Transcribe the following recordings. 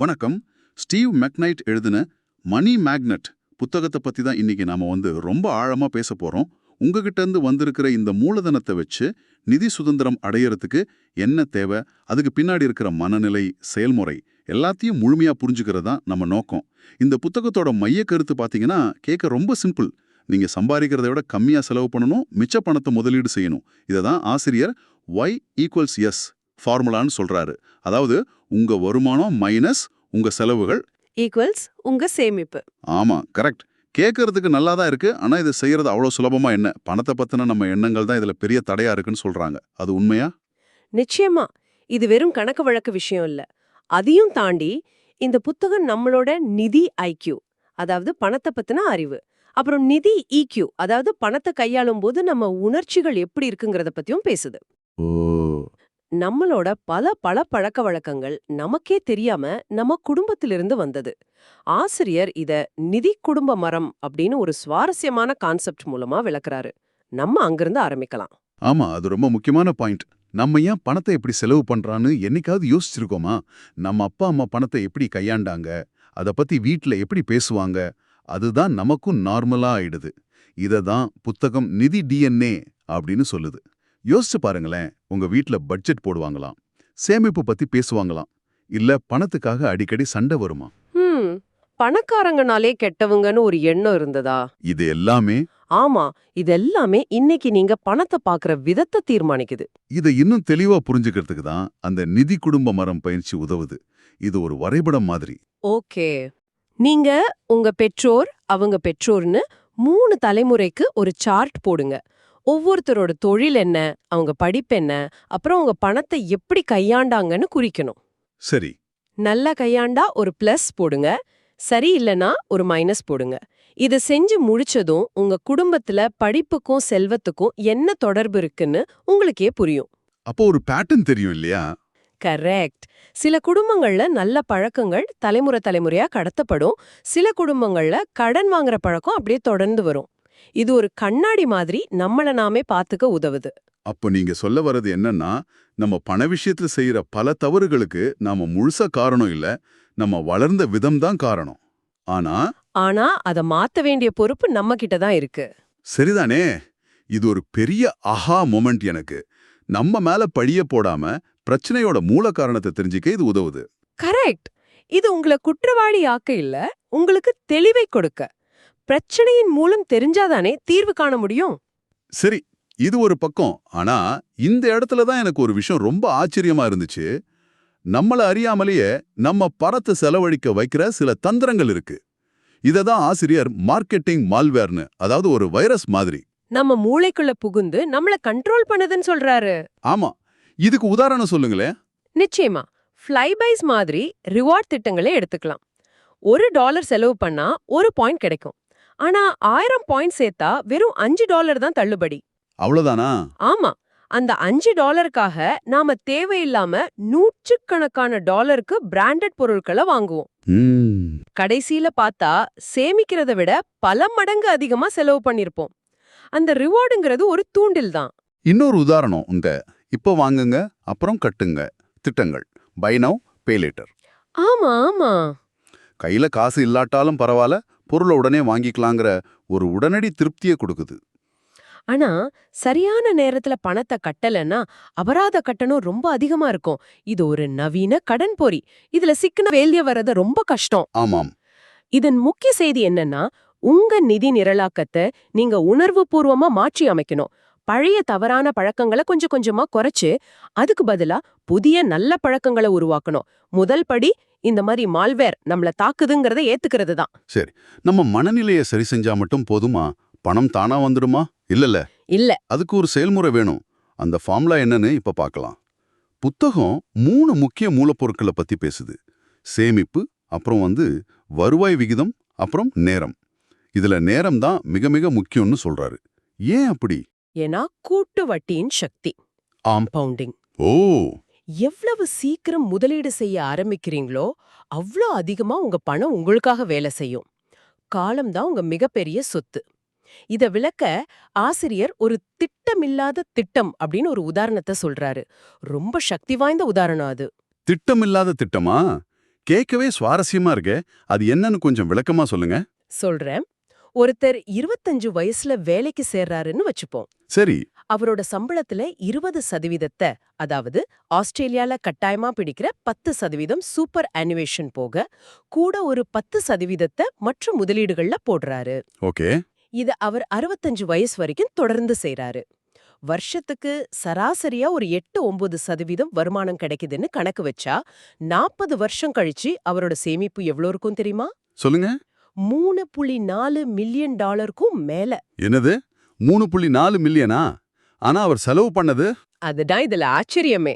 வணக்கம். ஸ்டீவ் மெக்னைட் எழுதின மணி மேக்னெட் புத்தகத்தை பத்தி தான் இன்னைக்கு நாம வந்து ரொம்ப ஆழமா பேச போறோம். உங்ககிட்ட இருந்து வந்திருக்கிற இந்த மூலதனத்தை வச்சு நிதி சுதந்திரம் அடையறதுக்கு என்ன தேவை? அதுக்கு பின்னாடி இருக்கிற மனநிலை செயல்முறை எல்லாத்தையும் முழுமையா புரிஞ்சுக்கிறது தான் நம்ம நோக்கம். இந்த புத்தகத்தோட மைய கருத்து பாத்தீங்கன்னா கேட்க ரொம்ப சிம்பிள். நீங்க சம்பாதிக்கிறத விட கம்மியா செலவு பண்ணணும் மிச்ச பணத்தை முதலீடு செய்யணும். இதை தான் ஆசிரியர் ஒய் ஈக்குவல்ஸ் எஸ் ஃபார்முலான்னு சொல்றாரு. அதாவது உங்க வருமானம் மைனஸ் உங்க செலவுகள் ஈக்குவல்ஸ் உங்க சேமிப்பு. ஆமா கரெக்ட் கேட்கறதுக்கு நல்லா தான் இருக்கு ஆனா இது செய்யறது அவ்வளவு சுலபமா என்ன? பணத்தை பத்தின நம்ம எண்ணங்கள் தான் இதுல பெரிய தடையா இருக்குன்னு சொல்றாங்க. அது உண்மையா? நிச்சயமா. இது வெறும் கணக்கு வழக்கு விஷயம் இல்ல. அதையும் தாண்டி இந்த புத்தகம் நம்மளோட நிதி ஐக்யூ அதாவது பணத்தை பத்தின அறிவு. அப்புறம் நிதி ஈக்யூ அதாவது பணத்தை கையாளும் போது நம்ம உணர்ச்சிகள் எப்படி இருக்குங்கிறத பத்தியும் பேசுது. ஓ. நம்மளோட பல பல பழக்க வழக்கங்கள் நமக்கே தெரியாம நம்ம குடும்பத்திலிருந்து வந்தது. ஆசிரியர் இத நிதி குடும்ப மரம் அப்படின்னு ஒரு சுவாரஸ்யமான கான்செப்ட் மூலமா விளக்குறாரு. நம்ம அங்கிருந்து ஆரம்பிக்கலாம். ஆமா அது ரொம்ப முக்கியமான பாயிண்ட். நம்ம ஏன் பணத்தை எப்படி செலவு பண்றான்னு என்னைக்காவது யோசிச்சிருக்கோமா? நம்ம அப்பா அம்மா பணத்தை எப்படி கையாண்டாங்க? அத பத்தி வீட்டில் எப்படி பேசுவாங்க? அதுதான் நமக்கும் நார்மலா ஆயிடுது. இததான் புத்தகம் நிதி டிஎன்ஏ அப்படின்னு சொல்லுது. யோசிச்சு பாருங்களேன் உங்க வீட்ல பட்ஜெட் போடுவாங்களாம் சேமிப்பு பத்தி பேசுவாங்களாம் இல்ல பணத்துக்காக அடிக்கடி சண்டை வருமா? பணக்காரங்கனாலே கெட்டவங்கன்னு ஒரு எண்ணம் இருந்ததா? இது எல்லாமே ஆமா இதெல்லாமே இன்னைக்கு நீங்க பணத்தை பாக்குற விதத்தை தீர்மானிக்குது. இதை இன்னும் தெளிவா புரிஞ்சுக்கிறதுக்கு தான் அந்த நிதி குடும்ப மரம் பயிற்சி உதவுது. இது ஒரு வரைபடம் மாதிரி. ஓகே. நீங்க உங்க பெற்றோர் அவங்க பெற்றோர்னு மூணு தலைமுறைக்கு ஒரு சார்ட் போடுங்க. ஒவ்வொருத்தரோட தொழில் என்ன அவங்க படிப்பு என்ன அப்புறம் உங்க பணத்தை எப்படி கையாண்டாங்கன்னு குறிக்கணும். சரி. நல்லா கையாண்டா ஒரு பிளஸ் போடுங்க சரி இல்லனா ஒரு மைனஸ் போடுங்க. இத செஞ்சு முடிச்சதும் உங்க குடும்பத்துல படிப்புக்கும் செல்வத்துக்கும் என்ன தொடர்பு இருக்குன்னு உங்களுக்கே புரியும். அப்போ ஒரு பேட்டர்ன் தெரியும் இல்லையா? கரெக்ட் சில குடும்பங்கள்ல நல்ல பழக்கங்கள் தலைமுறை தலைமுறையா கடத்தப்படும். சில குடும்பங்கள்ல கடன் வாங்குற பழக்கம் அப்படியே தொடர்ந்து வரும். இது ஒரு கண்ணாடி மாதிரி நம்மள நாமே பாத்துக்க உதவுது. அப்போ நீங்க சொல்ல வர்றது என்னன்னா நம்ம பண விஷயத்துல செய்யற பல தவறுகளுக்கு நாம முழுசா காரணம் இல்ல நம்ம வளர்ந்த விதம் தான் காரணம். ஆனா ஆனா அத மாத்த வேண்டிய பொறுப்பு நம்ம கிட்ட தான் இருக்கு. சரிதானே? இது ஒரு பெரிய அஹா மொமெண்ட் எனக்கு. நம்ம மேல பழிய போடாம பிரச்சனையோட மூல காரணத்தை தெரிஞ்சுக்க இது உதவுது. கரெக்ட். இது உங்களை குற்றவாளி ஆக்க இல்ல உங்களுக்கு தெளிவை கொடுக்க. பிரச்சனையின் மூலம் தெரிஞ்சாதானே தீர்வு காண முடியும்? சரி இது ஒரு பக்கம். ஆனா இந்த இடத்துல தான் எனக்கு ஒரு விஷயம் ரொம்ப ஆச்சரியமா இருந்துச்சு. நம்மள அறியாமலேயே நம்ம பணத்தை செலவழிக்க வைக்கிற சில தந்திரங்கள் இருக்கு. இதை தான் ஆசிரியர் மார்க்கெட்டிங் மால்வேர்னு அதாவது ஒரு வைரஸ் மாதிரி. நம்ம மூளைக்குள்ள புகுந்து நம்மள கண்ட்ரோல் பண்ணுதுன்னு சொல்றாரு. ஆமா. இதுக்கு உதாரணம் சொல்லுங்களேன். நிச்சயமா. ஃப்ளைபைஸ் மாதிரி ரிவார்ட் திட்டங்களை எடுத்துக்கலாம். ஒரு டாலர் செலவு பண்ணா ஒரு பாயிண்ட் கிடைக்கும். ஆனா ஆயிரம் பாயிண்ட் சேர்த்தா வெறும் அஞ்சு டாலர் தான் தள்ளுபடி. அவ்வளவுதானா? ஆமா. அந்த அஞ்சு டாலருக்காக நாம தேவையில்லாம நூற்றுக்கணக்கான டாலருக்கு பிராண்டட் பொருட்களை வாங்குவோம். கடைசியில பார்த்தா சேமிக்கிறத விட பல மடங்கு அதிகமா செலவு பண்ணிருப்போம். அந்த ரிவார்டுங்கிறது ஒரு தூண்டில் தான். இன்னொரு உதாரணம் உங்க. இப்போ வாங்குங்க அப்புறம் கட்டுங்க. திட்டங்கள். Buy now pay later. ஆமா ஆமா. கையில காசு இல்லாட்டாலும் பரவாயில்ல பொருளை உடனே வாங்கிக்கலாங்கிற ஒரு உடனடி திருப்தியை கொடுக்குது. ஆனா சரியான நேரத்துல பணத்தை கட்டலன்னா அபராத கட்டணம் ரொம்ப அதிகமா இருக்கும். இது ஒரு நவீன கடன் பொறி. இதுல சிக்கன வேலிய வர்றது ரொம்ப கஷ்டம். ஆமாம். இதன் முக்கிய செய்தி என்னன்னா உங்க நிதி நிரலாக்கத்தை நீங்க உணர்வுபூர்வமா மாற்றி அமைக்கணும். பழைய தவறான பழக்கங்களை கொஞ்சம் கொஞ்சமா குறைச்சு அதுக்கு பதிலா புதிய நல்ல பழக்கங்களை உருவாக்கணும். முதல் படி இந்த மாதிரி மால்வேர் நம்மள தாக்குதுங்கிறத ஏத்துக்கிறது தான் நம்ம மனநிலையை சரி செஞ்சா மட்டும் போதுமா? பணம் தானா வந்துடுமா? இல்லல்ல. இல்ல. அதுக்கு ஒரு செயல்முறை வேணும். அந்த ஃபார்முலா என்னன்னு இப்ப பார்க்கலாம் புத்தகம் மூணு முக்கிய மூலப்பொருட்களை பத்தி பேசுது. சேமிப்பு அப்புறம் வந்து வருவாய் விகிதம் அப்புறம் நேரம். இதுல நேரம் தான் மிக மிக முக்கியம்னு சொல்றாரு. ஏன் அப்படி? ஏன்னா கூட்டு வட்டியின் சக்தி. ஆம். பவுண்டிங் ஓ! எவ்வளவு சீக்கிரம் முதலீடு செய்ய ஆரம்பிக்கிறீங்களோ அவ்வளோ அதிகமா உங்க பணம் உங்களுக்காக வேலை செய்யும். காலம்தான் உங்க மிகப்பெரிய சொத்து. இத விளக்க ஆசிரியர் ஒரு திட்டமில்லாத திட்டம் அப்படின்னு ஒரு உதாரணத்தை சொல்றாரு. ரொம்ப சக்தி வாய்ந்த உதாரணம் அது. திட்டமில்லாத திட்டமா? கேட்கவே சுவாரஸ்யமா இருக்கே. அது என்னன்னு கொஞ்சம் விளக்கமா சொல்லுங்க. சொல்றேன். ஒருத்தர் இருபத்தஞ்சு வயசுல வேலைக்கு சேர்றாருன்னு வச்சுப்போம். சரி அவரோட சம்பளத்துல இருபது சதவீதத்தை அதாவது ஆஸ்திரேலியால கட்டாயமா பிடிக்கிற பத்து சதவீதம் சூப்பர் அனிவேஷன் போக கூட ஒரு பத்து சதவீதத்தை மற்ற முதலீடுகள்ல போடுறாரு. ஓகே. இத அவர் அறுபத்தஞ்சு வயசு வரைக்கும் தொடர்ந்து செய்றாரு. வருஷத்துக்கு சராசரியா ஒரு எட்டு ஒன்பது சதவீதம் வருமானம் கிடைக்குதுன்னு கணக்கு வச்சா நாற்பது வருஷம் கழிச்சு அவரோட சேமிப்பு எவ்வளோ இருக்கும் தெரியுமா? சொல்லுங்க. மூணு புள்ளி நாலு மில்லியன் டாலருக்கும் மேல. என்னது? மூணு புள்ளி நாலு மில்லியனா? ஆனா அவர் செலவு பண்ணது? அதுதான் இதுல ஆச்சரியமே.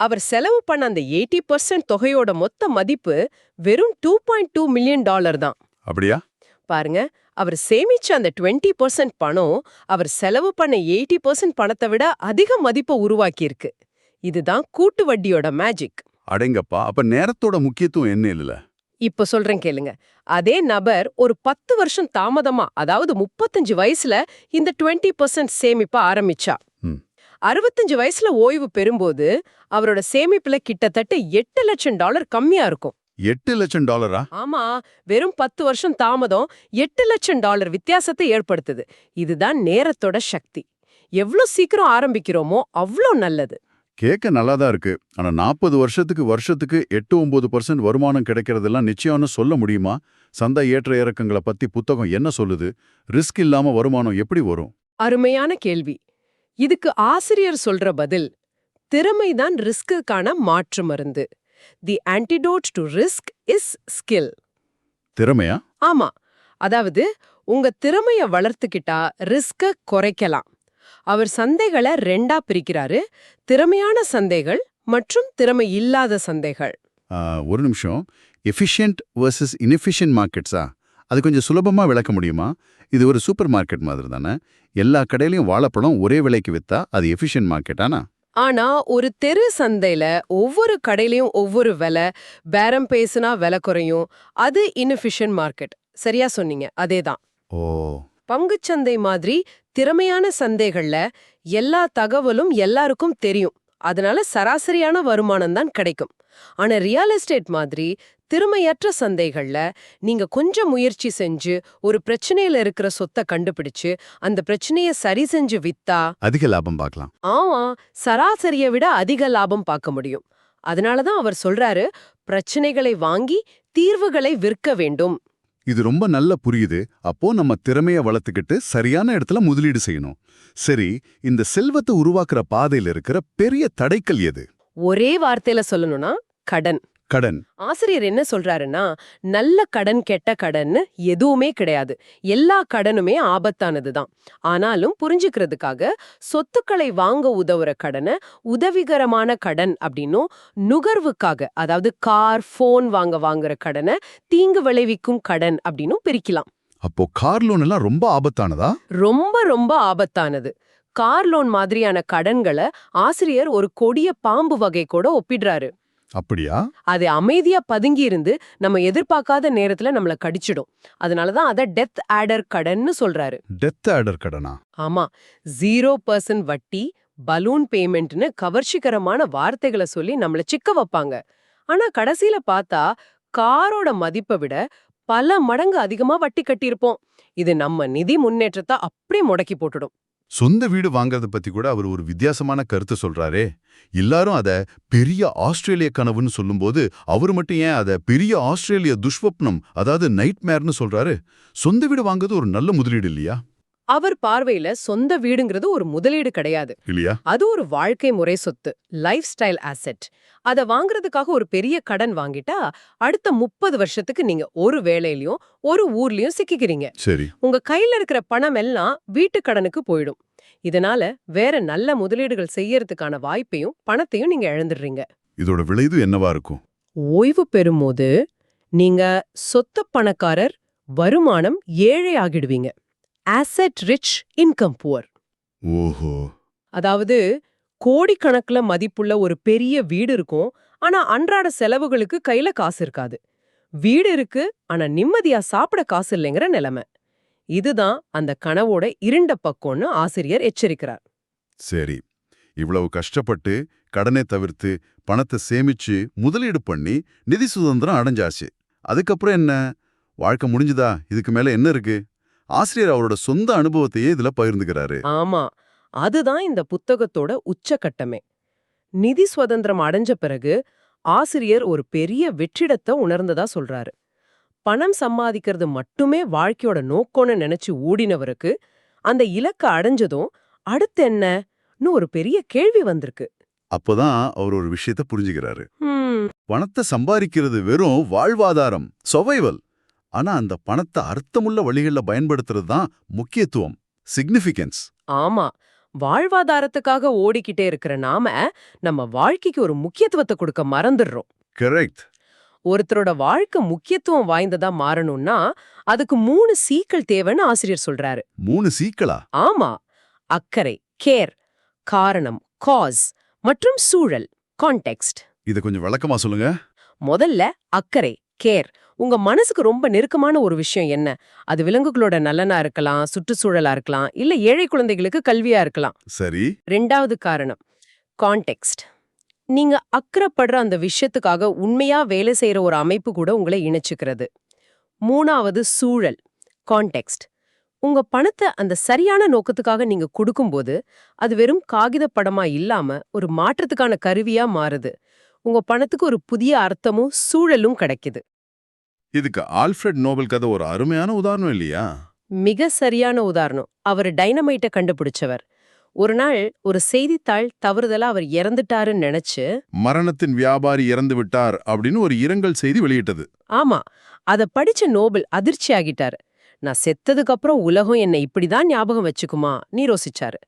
அவர் செலவு பண்ண அந்த எயிட்டி பர்சன்ட் தொகையோட மொத்த மதிப்பு வெறும் two point two million dollar தான். அப்படியா? பாருங்க அவர் சேமிச்ச அந்த டுவெண்ட்டி பர்சன்ட் பணம் அவர் செலவு பண்ண எயிட்டி பர்சன்ட் பணத்தை விட அதிக மதிப்பை உருவாக்கியிருக்கு. இதுதான் கூட்டு வட்டியோட மேஜிக் அடேங்கப்பா அப்ப நேரத்தோட முக்கியத்துவம் என்ன இல்ல இப்ப சொல்றேன் கேளுங்க. அதே நபர் ஒரு பத்து வருஷம் தாமதமா அதாவது முப்பத்தஞ்சு வயசுல இந்த டுவெண்ட்டி பர்சன்ட் சேமிப்ப ஆரம்பிச்சா. அறுபத்தஞ்சு வயசுல ஓய்வு பெறும்போது அவரோட சேமிப்புல கிட்டத்தட்ட எட்டு லட்சம் டாலர் கம்மியா இருக்கும். எட்டு லட்சம் டாலரா? ஆமா வெறும் பத்து வருஷம் தாமதம் எட்டு லட்சம் டாலர் வித்தியாசத்தை ஏற்படுத்துது. இதுதான் நேரத்தோட சக்தி. எவ்ளோ சீக்கிரம் ஆரம்பிக்கிறோமோ அவ்ளோ நல்லது. கேட்க நல்லா தான் இருக்கு. ஆனா நாற்பது வருஷத்துக்கு வருஷத்துக்கு எட்டு ஒன்பது பர்சன்ட் வருமானம் கிடைக்கிறதெல்லாம் நிச்சயம்னு சொல்ல முடியுமா? சந்தை ஏற்ற இறக்கங்களை பத்தி புத்தகம் என்ன சொல்லுது? ரிஸ்க் இல்லாம வருமானம் எப்படி வரும்? அருமையான கேள்வி. இதுக்கு ஆசிரியர் சொல்ற பதில் திறமைதான் ரிஸ்க்குக்கான மாற்று மருந்து. The antidote to risk is skill திறமையா? ஆமா. அதாவது உங்க திறமைய வளர்த்துக்கிட்டா ரிஸ்க குறைக்கலாம். அவர் சந்தைகளை ரெண்டா பிரிக்கிறாரு. திறமையான சந்தைகள் மற்றும் திறமை இல்லாத சந்தைகள். ஒரு நிமிஷம். எஃபிஷியன்ட் வர்சஸ் இன்எஃபிஷியன்ட் மார்க்கெட்ஸா அது கொஞ்சம் சுலபமா விளக்க முடியுமா? இது ஒரு சூப்பர் மார்க்கெட் மாதிரி தானே? எல்லா கடையிலயும் வாழைப்பழம் ஒரே விலைக்கு வித்தா அது எஃபிஷியன்ட் மார்க்கெட்டானா ஆனா? ஒரு தெரு சந்தையில ஒவ்வொரு கடையிலயும் ஒவ்வொரு விலை பேரம் பேசுனா விலை குறையும். அது இன்எஃபிஷியன்ட் மார்க்கெட் சரியா சொன்னீங்க. அதேதான். ஓ. பங்குச்சந்தை மாதிரி திறமையான சந்தைகள்ல எல்லா தகவலும் எல்லாருக்கும் தெரியும். அதனால சராசரியான வருமானம் தான் கிடைக்கும். ஆனா ரியல் எஸ்டேட் மாதிரி திறமையற்ற சந்தைகள்ல நீங்க கொஞ்சம் முயற்சி செஞ்சு ஒரு பிரச்சனையில இருக்கிற சொத்தை கண்டுபிடிச்சு அந்த பிரச்சனைய சரி செஞ்சு வித்தா அதிக லாபம் பார்க்கலாம். ஆமா சராசரியை விட அதிக லாபம் பார்க்க முடியும். அதனாலதான் அவர் சொல்றாரு பிரச்சனைகளை வாங்கி தீர்வுகளை விற்க வேண்டும். இது ரொம்ப நல்லா புரியுது. அப்போ நம்ம திறமைய வளர்த்துக்கிட்டு சரியான இடத்துல முதலீடு செய்யணும். சரி இந்த செல்வத்தை உருவாக்குற பாதையில இருக்கிற பெரிய தடைக்கல் எது? ஒரே வார்த்தையில சொல்லணும்னா கடன். கடன். ஆசிரியர் என்ன சொல்றாருன்னா நல்ல கடன் கெட்ட கடன்னு எதுவுமே கிடையாது. எல்லா கடனுமே ஆபத்தானது தான் ஆனாலும் புரிஞ்சுக்கிறதுக்காக சொத்துக்களை வாங்க உதவுற கடனை உதவிகரமான கடன் அப்படின்னும் நுகர்வுக்காக அதாவது கார் ஃபோன் வாங்க வாங்குற கடனை தீங்கு விளைவிக்கும் கடன் அப்படின்னும் பிரிக்கலாம். அப்போ கார் லோன் எல்லாம் ரொம்ப ஆபத்தானதா? ரொம்ப ரொம்ப ஆபத்தானது. கார் லோன் மாதிரியான கடன்களை ஆசிரியர் ஒரு கொடிய பாம்பு வகை கூட ஒப்பிடுறாரு. அப்படியா? அது அமைதியா பதுங்கி இருந்து நம்ம எதிர்பார்க்காத நேரத்துல நம்மள கடிச்சிடும். அதனாலதான் அத டெத் ஆடர் கடன்னு சொல்றாரு. டெத் ஆர்டர் கடனா? ஆமா. ஜீரோ பர்சன்ட் வட்டி பலூன் பேமெண்ட்னு கவர்ச்சிகரமான வார்த்தைகளை சொல்லி நம்மள சிக்க வைப்பாங்க. ஆனா கடைசியில பார்த்தா காரோட மதிப்பை விட பல மடங்கு அதிகமா வட்டி கட்டியிருப்போம். இது நம்ம நிதி முன்னேற்றத்தை அப்படியே முடக்கி போட்டுடும். சொந்த வீடு வாங்குறத பத்தி கூட அவர் ஒரு வித்தியாசமான கருத்து சொல்றாரே. எல்லாரும் அத பெரிய ஆஸ்திரேலிய கனவுன்னு சொல்லும்போது அவர் மட்டும் ஏன் அத பெரிய ஆஸ்திரேலிய துஷ்வப்னம் அதாவது நைட்மேர்னு சொல்றாரு? சொந்த வீடு வாங்குறது ஒரு நல்ல முதலீடு இல்லையா? அவர் பார்வையில சொந்த வீடுங்கிறது ஒரு முதலீடு கிடையாது. இல்லையா? அது ஒரு வாழ்க்கை முறை சொத்து லைஃப் ஸ்டைல் ஆசெட் அத வாங்குறதுக்காக ஒரு பெரிய கடன் வாங்கிட்டா அடுத்த முப்பது வருஷத்துக்கு நீங்க ஒரு வேலையிலயும் ஒரு ஊர்லயும் சிக்கிக்கிறீங்க. சரி. உங்க கையில இருக்கிற பணம் எல்லாம் வீட்டு கடனுக்கு போயிடும். இதனால வேற நல்ல முதலீடுகள் செய்யறதுக்கான வாய்ப்பையும் பணத்தையும் நீங்க இழந்துடுறீங்க. இதோட விளைவு என்னவா இருக்கும்? ஓய்வு பெறும்போது நீங்க சொத்த பணக்காரர் வருமானம் ஏழை ஆகிடுவீங்க. ஆசெட் ரிச் இன்கம் புவர் ஓஹோ. அதாவது கோடிக்கணக்குல மதிப்புள்ள ஒரு பெரிய வீடு இருக்கும் ஆனா அன்றாட செலவுகளுக்கு கையில காசு இருக்காது. வீடு இருக்கு ஆனா நிம்மதியா சாப்பிட காசு இல்லைங்கிற நிலைமை. இதுதான் அந்த கனவோட இருண்ட பக்கம்னு ஆசிரியர் எச்சரிக்கிறார். சரி. இவ்வளவு கஷ்டப்பட்டு கடனை தவிர்த்து பணத்தை சேமிச்சு முதலீடு பண்ணி நிதி சுதந்திரம் அடைஞ்சாச்சு. அதுக்கப்புறம் என்ன? வாழ்க்கை முடிஞ்சுதா? இதுக்கு மேல என்ன இருக்கு? ஆசிரியர் அவரோட சொந்த அனுபவத்தையே இதுல பகிர்ந்துக்கிறாரு. ஆமா. அதுதான் இந்த புத்தகத்தோட உச்சக்கட்டமே. நிதி சுதந்திரம் அடைஞ்ச பிறகு ஆசிரியர் ஒரு பெரிய வெற்றிடத்தை உணர்ந்ததா சொல்றாரு. பணம் சம்பாதிக்கிறது மட்டுமே வாழ்க்கையோட நோக்கம்னு நினைச்சு ஓடினவருக்கு அந்த இலக்க அடைஞ்சதும் அடுத்து என்னன்னு ஒரு பெரிய கேள்வி வந்திருக்கு. அப்போதான் அவர் ஒரு விஷயத்த புரிஞ்சுக்கிறாரு. பணத்தை சம்பாதிக்கிறது வெறும் வாழ்வாதாரம் சர்வைவல் ஆனா அந்த பணத்தை அர்த்தமுள்ள வழிகளில் பயன்படுத்துறது தான் முக்கியத்துவம் சிக்னிஃபிகன்ஸ் ஆமா. வாழ்வாதாரத்துக்காக ஓடிக்கிட்டே இருக்கிற நாம நம்ம வாழ்க்கைக்கு ஒரு முக்கியத்துவத்தை கொடுக்க மறந்துடுறோம். கரெக்ட் ஒருத்தரோட வாழ்க்கை முக்கியத்துவம் வாய்ந்ததா மாறணும்னா அதுக்கு மூணு சீக்கள் தேவைன்னு ஆசிரியர் சொல்றாரு. மூணு சீக்களா? ஆமா. அக்கறை கேர் காரணம் காஸ் மற்றும் சூழல் கான்டெக்ஸ்ட் இத கொஞ்சம் விளக்கமா சொல்லுங்க. முதல்ல அக்கறை கேர் உங்க மனசுக்கு ரொம்ப நெருக்கமான ஒரு விஷயம் என்ன? அது விலங்குகளோட நலனா இருக்கலாம் சுற்றுச்சூழலா இருக்கலாம் இல்ல ஏழை குழந்தைகளுக்கு கல்வியா இருக்கலாம். சரி. ரெண்டாவது காரணம் கான்டெக்ஸ்ட் நீங்க அக்கறைப்படுற அந்த விஷயத்துக்காக உண்மையா வேலை செய்யற ஒரு அமைப்பு கூட உங்களை இணைச்சுக்கிறது. மூணாவது சூழல் கான்டெக்ஸ்ட் உங்க பணத்தை அந்த சரியான நோக்கத்துக்காக நீங்க கொடுக்கும்போது அது வெறும் காகித படமா இல்லாம ஒரு மாற்றத்துக்கான கருவியா மாறுது. உங்க பணத்துக்கு ஒரு புதிய அர்த்தமும் சூழலும் கிடைக்குது. இதுக்கு ஆல்ஃபிரட் நோபல் கதை ஒரு அருமையான உதாரணம் இல்லையா? மிக சரியான உதாரணம். அவர் டைனமைட்டை கண்டுபிடிச்சவர். ஒரு நாள் ஒரு செய்தித்தாள் தவறுதலா அவர் இறந்துட்டாருன்னு நினைச்சு மரணத்தின் வியாபாரி இறந்து விட்டார் அப்படின்னு ஒரு இரங்கல் செய்தி வெளியிட்டது. ஆமா. அத படிச்ச நோபல் அதிர்ச்சி ஆகிட்டாரு நான் செத்ததுக்கு அப்புறம் உலகம் என்னை இப்படிதான் ஞாபகம் வச்சுக்குமா? நீ ரோசிச்சாரு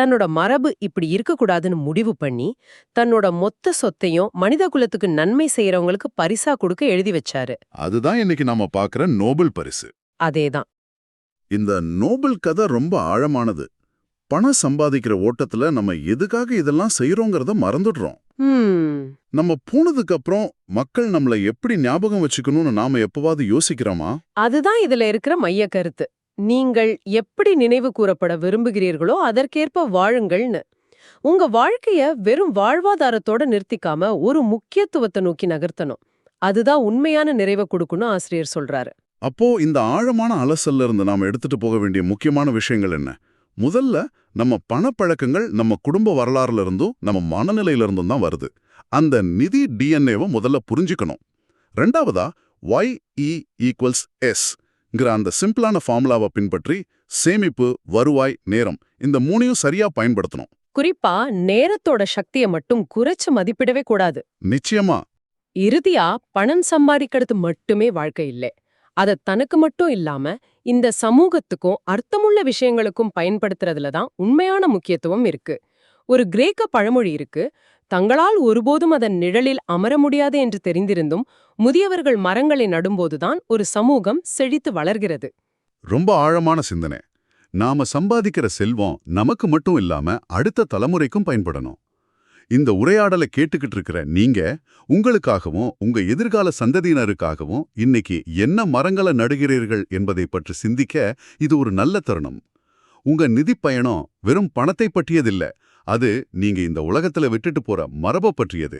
தன்னோட மரபு இப்படி இருக்கக்கூடாதுன்னு முடிவு பண்ணி தன்னோட மொத்த சொத்தையும் மனித குலத்துக்கு நன்மை செய்யறவங்களுக்கு பரிசா கொடுக்க எழுதி வச்சாரு. அதுதான் இன்னைக்கு நாம பாக்குற நோபல் பரிசு. அதேதான். இந்த நோபல் கதை ரொம்ப ஆழமானது. பணம் சம்பாதிக்கிற ஓட்டத்துல நம்ம எதுக்காக இதெல்லாம் செய்யறோங்கிறத மறந்துடுறோம். நம்ம போனதுக்கு அப்புறம் மக்கள் நம்மள எப்படி ஞாபகம் வச்சுக்கணும்னு நாம எப்பவாவது யோசிக்கிறோமா? அதுதான் இதுல இருக்கிற மைய கருத்து. நீங்கள் எப்படி நினைவு கூறப்பட விரும்புகிறீர்களோ அதற்கேற்ப வாழுங்கள்னு. உங்க வாழ்க்கைய வெறும் வாழ்வாதாரத்தோட நிறுத்திக்காம ஒரு முக்கியத்துவத்தை நோக்கி நகர்த்தணும். அதுதான் உண்மையான நிறைவை கொடுக்கணும் ஆசிரியர் சொல்றாரு. அப்போ இந்த ஆழமான அலசல்ல இருந்து நாம எடுத்துட்டு போக வேண்டிய முக்கியமான விஷயங்கள் என்ன? முதல்ல நம்ம பணப்பழக்கங்கள் நம்ம குடும்ப வரலாறுல இருந்தும் நம்ம மனநிலையில இருந்தும் தான் வருது. அந்த நிதி டிஎன்ஏவை முதல்ல புரிஞ்சுக்கணும். ரெண்டாவதா ஒய் இ ஈக்குவல்ஸ் எஸ்ங்கிற அந்த சிம்பிளான ஃபார்முலாவை பின்பற்றி சேமிப்பு வருவாய் நேரம் இந்த மூணையும் சரியா பயன்படுத்தணும். குறிப்பா நேரத்தோட சக்தியை மட்டும் குறைச்சு மதிப்பிடவே கூடாது. நிச்சயமா. இறுதியா பணம் சம்பாதிக்கிறது மட்டுமே வாழ்க்கை இல்லை. அத தனக்கு மட்டும் இல்லாம இந்த சமூகத்துக்கும் அர்த்தமுள்ள விஷயங்களுக்கும் பயன்படுத்துறதுல தான் உண்மையான முக்கியத்துவம் இருக்கு. ஒரு கிரேக்க பழமொழி இருக்கு தங்களால் ஒருபோதும் அதன் நிழலில் அமர முடியாது என்று தெரிந்திருந்தும் முதியவர்கள் மரங்களை நடும்போதுதான் ஒரு சமூகம் செழித்து வளர்கிறது. ரொம்ப ஆழமான சிந்தனை. நாம சம்பாதிக்கிற செல்வம் நமக்கு மட்டும் இல்லாம அடுத்த தலைமுறைக்கும் பயன்படணும். இந்த உரையாடலை கேட்டுக்கிட்டு இருக்கிற நீங்க உங்களுக்காகவும் உங்க எதிர்கால சந்ததியினருக்காகவும் இன்னைக்கு என்ன மரங்களை நடுகிறீர்கள் என்பதை பற்றி சிந்திக்க இது ஒரு நல்ல தருணம். உங்க நிதி பயணம் வெறும் பணத்தை பற்றியதில்லை அது நீங்க இந்த உலகத்துல விட்டுட்டு போற மரபை பற்றியது.